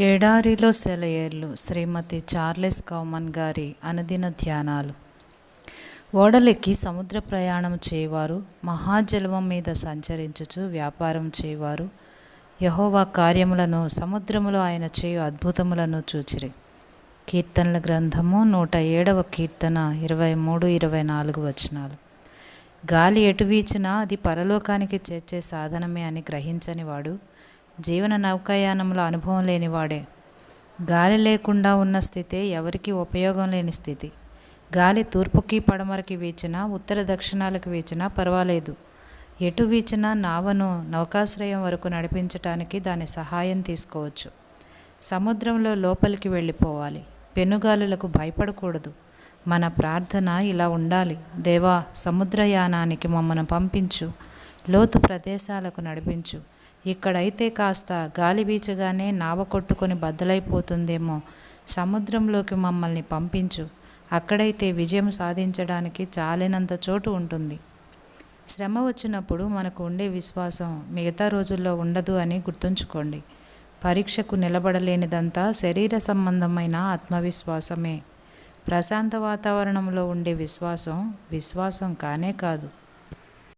ఎడారిలో సెలయేర్లు శ్రీమతి చార్లెస్ కౌమన్ గారి అనుదిన ధ్యానాలు. ఓడలెక్కి సముద్ర ప్రయాణం చేయవారు మహాజలవం మీద సంచరించుచు వ్యాపారం చేయవారు యహోవా కార్యములను సముద్రములో ఆయన చేయు అద్భుతములను చూచిరి. కీర్తనల గ్రంథము నూట ఏడవ కీర్తన ఇరవై మూడు ఇరవై నాలుగు వచనాలు. గాలి ఎటు వీచినా అది పరలోకానికి చేర్చే సాధనమే అని గ్రహించని వాడు జీవన నౌకాయానంలో అనుభవం లేనివాడే. గాలి లేకుండా ఉన్న స్థితే ఎవరికి ఉపయోగం లేని స్థితి. గాలి తూర్పుకి పడమరకి వీచినా ఉత్తర దక్షిణాలకు వీచినా పర్వాలేదు. ఎటు వీచినా నావను నౌకాశ్రయం వరకు నడిపించటానికి దాని సహాయం తీసుకోవచ్చు. సముద్రంలో లోపలికి వెళ్ళిపోవాలి. పెనుగాలులకు భయపడకూడదు. మన ప్రార్థన ఇలా ఉండాలి. దేవా సముద్రయానానికి మమ్మను పంపించు. లోతు ప్రదేశాలకు నడిపించు. ఇక్కడైతే కాస్త గాలి వీచగానే నావ కొట్టుకొని బద్దలైపోతుందేమో. సముద్రంలోకి మమ్మల్ని పంపించు. అక్కడైతే విజయం సాధించడానికి చాలినంత చోటు ఉంటుంది. శ్రమ వచ్చినప్పుడు మనకు ఉండే విశ్వాసం మిగతా రోజుల్లో ఉండదు అని గుర్తుంచుకోండి. పరీక్షకు నిలబడలేనిదంతా శరీర సంబంధమైన ఆత్మవిశ్వాసమే. ప్రశాంత వాతావరణంలో ఉండే విశ్వాసం విశ్వాసం కానే కాదు.